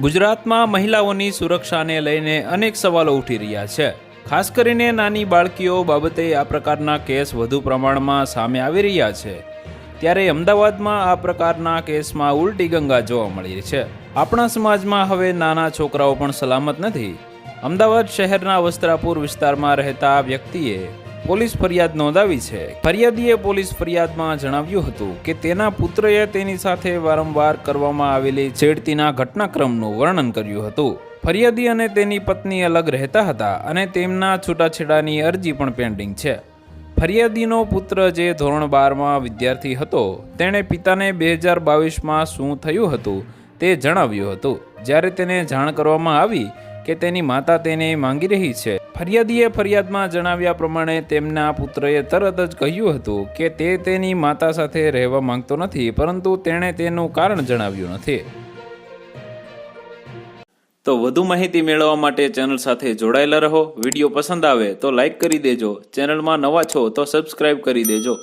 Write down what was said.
ગુજરાતમાં મહિલાઓની સુરક્ષાને લઈને અનેક સવાલો ઉઠી રહ્યા છે. ખાસ કરીને નાની બાળકીઓ બાબતે આ પ્રકારના કેસ વધુ પ્રમાણમાં સામે આવી રહ્યા છે. ત્યારે અમદાવાદમાં આ પ્રકારના કેસમાં ઉલટી ગંગા જોવા મળી છે. આપણા સમાજમાં હવે નાના છોકરાઓ પણ સલામત નથી. અમદાવાદ શહેરના વસ્ત્રાપુર વિસ્તારમાં રહેતા વ્યક્તિએ પોલીસ ફરિયાદ નોંધાવી છે. ફરિયાદીએ પોલીસ ફરિયાદમાં જણાવ્યું હતું કે તેના પુત્રએ તેની સાથે વારંવાર કરવામાં આવેલી છેડતીના ઘટનાક્રમનું વર્ણન કર્યું હતું. ફરિયાદી અને તેની પત્ની અલગ રહેતા હતા અને તેમના છૂટાછેડાની અરજી પણ પેન્ડિંગ છે. ફરિયાદીનો પુત્ર જે ધોરણ બારમાં વિદ્યાર્થી હતો, તેણે પિતાને બે હજાર બાવીસમાં શું થયું હતું તે જણાવ્યું હતું. જ્યારે તેને જાણ કરવામાં આવી કે તેની માતા તેને માંગી રહી છે. ફરિયાદીએ ફરિયાદમાં જણાવ્યા પ્રમાણે તેમના પુત્રએ તરત જ કહ્યું હતું કે તે તેની માતા સાથે રહેવા માંગતો નથી, પરંતુ તેણે તેનું કારણ જણાવ્યું નથી. તો વધુ માહિતી મેળવવા માટે ચેનલ સાથે જોડાયેલા રહો. વીડિયો પસંદ આવે તો લાઇક કરી દેજો. ચેનલમાં નવા છો તો સબસ્ક્રાઈબ કરી દેજો.